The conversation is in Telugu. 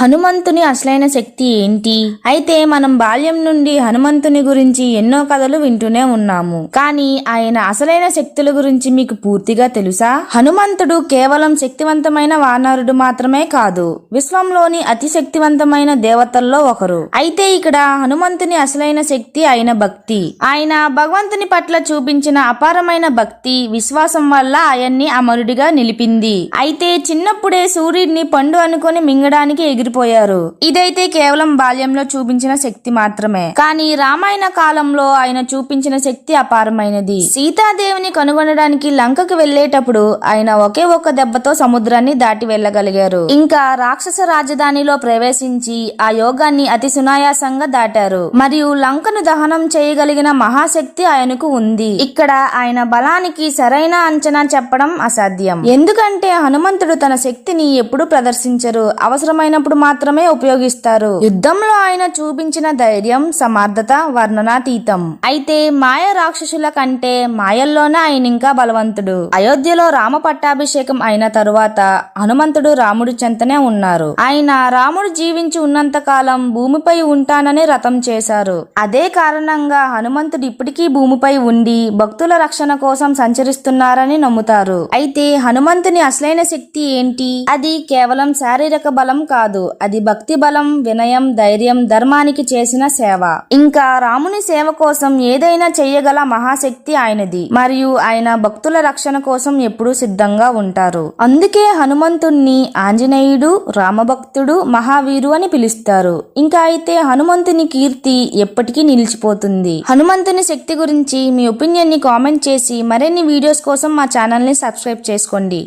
హనుమంతుని అసలైన శక్తి ఏంటి? అయితే మనం బాల్యం నుండి హనుమంతుని గురించి ఎన్నో కథలు వింటూనే ఉన్నాము. కానీ ఆయన అసలైన శక్తుల గురించి మీకు పూర్తిగా తెలుసా? హనుమంతుడు కేవలం శక్తివంతమైన వానరుడు మాత్రమే కాదు విశ్వంలోని అతి శక్తివంతమైన దేవతల్లో ఒకరు. అయితే ఇక్కడ హనుమంతుని అసలైన శక్తి అయిన భక్తి. ఆయన భగవంతుని పట్ల చూపించిన అపారమైన భక్తి విశ్వాసం వల్ల ఆయన్ని అమరుడిగా నిలిపింది. అయితే చిన్నప్పుడే సూర్యుడిని పండు అనుకొని మింగడానికి ఎగిరిపోయారు ఇదైతే కేవలం బాల్యంలో చూపించిన శక్తి మాత్రమే. కానీ రామాయణ కాలంలో ఆయన చూపించిన శక్తి అపారమైనది. సీతాదేవిని కనుగొనడానికి లంకకు వెళ్ళేటప్పుడు ఆయన ఒకే ఒక్క దెబ్బతో సముద్రాన్ని దాటి వెళ్ళగలిగారు. ఇంకా రాక్షస రాజధానిలో ప్రవేశించి ఆ యోగాన్ని అతి సునాయాసంగా దాటారు. మరియు లంకను దహనం చేయగలిగిన మహాశక్తి ఆయనకు ఉంది. ఇక్కడ ఆయన బలానికి సరైన అంచనా చెప్పడం అసాధ్యం. ఎందుకంటే హనుమంతుడు తన శక్తిని ఎప్పుడు ప్రదర్శించరు. అవసరమైనప్పుడు మాత్రమే ఉపయోగిస్తారు. యుద్ధంలో ఆయన చూపించిన ధైర్యం సమర్థత వర్ణనాతీతం. అయితే మాయ రాక్షసుల కంటే మాయల్లోనే ఆయన ఇంకా బలవంతుడు. అయోధ్యలో రామ పట్టాభిషేకం అయిన తరువాత హనుమంతుడు రాముడి చెంతనే ఉన్నారు. ఆయన రాముడు జీవించి ఉన్నంత కాలం భూమిపై ఉంటానని రథం చేశారు. అదే కారణంగా హనుమంతుడు ఇప్పటికీ భూమిపై ఉండి భక్తుల రక్షణ కోసం సంచరిస్తున్నారని నమ్ముతారు. అయితే హనుమంతుని అసలైన శక్తి ఏంటి? అది కేవలం శారీరక బలం కాదు. అది భక్తి బలం వినయం ధైర్యం ధర్మానికి చేసిన సేవ. ఇంకా రాముని సేవ కోసం ఏదైనా చెయ్యగల మహాశక్తి ఆయనది. మరియు ఆయన భక్తుల రక్షణ కోసం ఎప్పుడూ సిద్ధంగా ఉంటారు. అందుకే హనుమంతుణ్ణి ఆంజనేయుడు రామభక్తుడు మహావీరు అని పిలుస్తారు. ఇంకా అయితే హనుమంతుని కీర్తి ఎప్పటికీ నిలిచిపోతుంది. హనుమంతుని శక్తి గురించి మీ ఒపీనియన్ని కామెంట్ చేసి మరిన్ని వీడియోస్ కోసం మా ఛానల్ని సబ్స్క్రైబ్ చేసుకోండి.